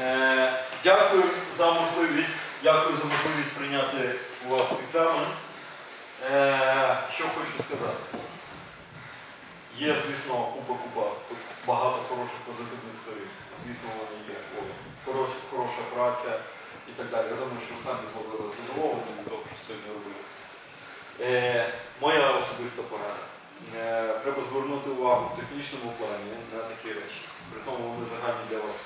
Е, Дякую за можливість, дякую за можливість прийняти у вас екзамен. Е, Що хочу сказати. Є, звісно, купа-купа, багато хороших позитивних сторін. Звісно, вони є. Хороша, хороша праця і так далі. Я думаю, що самі зробили задоволення від того, що сьогодні робили. Е, моя особиста порада. Е, треба звернути увагу в технічному плані на такі речі. При тому вони загальні для вас.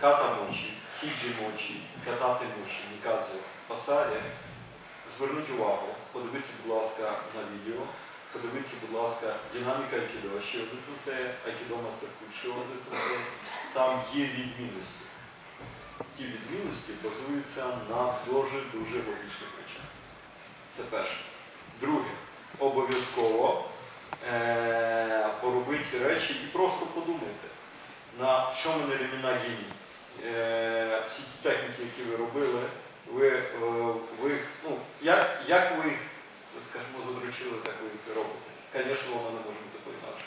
Ката мочі, хіджі мочі, катати мочі, нікадзу, пасарі. Зверніть увагу, подивіться, будь ласка, на відео. Подивіться, будь ласка, динаміка айкідо, ще один сенсей, айкідо мастер-курс, ще один сенсей. Там є відмінності. Ті відмінності базуються на дуже-дуже логічних речах. Це перше. Друге, обов'язково е- поробити речі і просто подумайте, на що мене реміна геній. Е- всі ті техніки, які ви робили, ви, е, ви ну, як, як ви їх, скажімо, задручили, так ви їх робите. Звісно, воно не може бути по-інакше.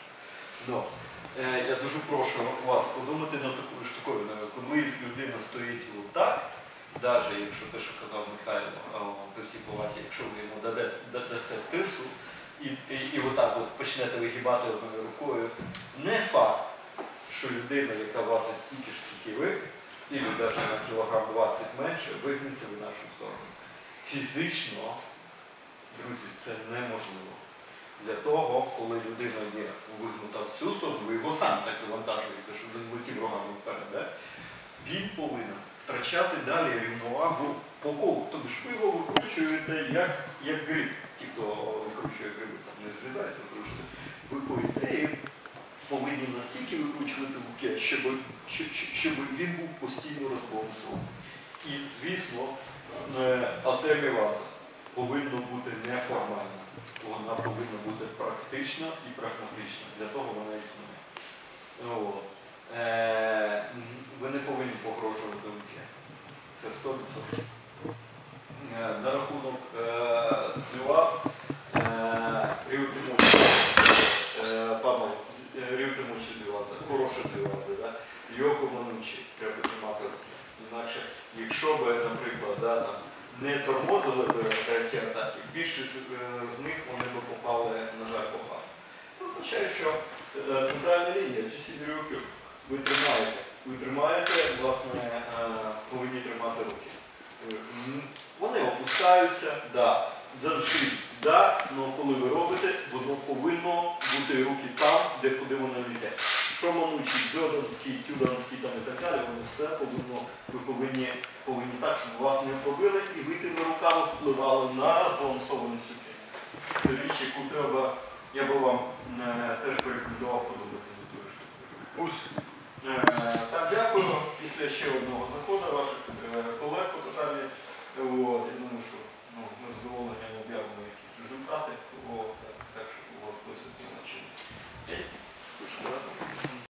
Я дуже прошу вас подумати над такою штуковиною. Коли людина стоїть отак, навіть якщо те, що казав Михайло, при всій повазі, якщо ви йому дасте в тирсу і, і, і отак от почнете вигибати одною рукою, не факт, що людина, яка важить стільки ж, скільки ви, і навіть на кілограм 20 менше, вигнеться в нашу сторону. Фізично, друзі, це неможливо. Для того, коли людина є вигнута в цю сторону, ви його сам так завантажуєте, щоб він летів рогами вперед, да? він повинен втрачати далі рівновагу по колу. Тобто ж ви його викручуєте як, як гриб. Ті, хто викручує гриби, там не зрізаєте, зручно. Ви по ідеї повинні настільки викручувати букет, щоб, щоб, щоб він був постійно розбалансований. І, звісно, е, повинна бути неформальна. Вона повинна бути практична і прагматична. Для того вона існує. От. Е, ви не повинні погрожувати руки. Це 100%. Е, на рахунок е, Йоко треба тримати. Інакше, якщо би, наприклад, да, там, не тормозили б ті атаки, більшість е, з них вони б попали, на жаль, по газ. Це означає, що е, центральна лінія, ті всі вірюки, ви тримаєте. Ви тримаєте, власне, е, повинні тримати руки. Вони опускаються, да. завжди, да, але коли ви робите, воно повинно бути руки там, де куди воно йде. Шоманучі, Дзьодонські, Тюдонські там і так далі, вони все повинно, ви повинні, повинні так, щоб вас не побили і ви тими руками впливали на збалансований суки. Це річ, яку треба, я би вам е, теж порекомендував подобати до тої штуки. Е, так, дякую. Після ще одного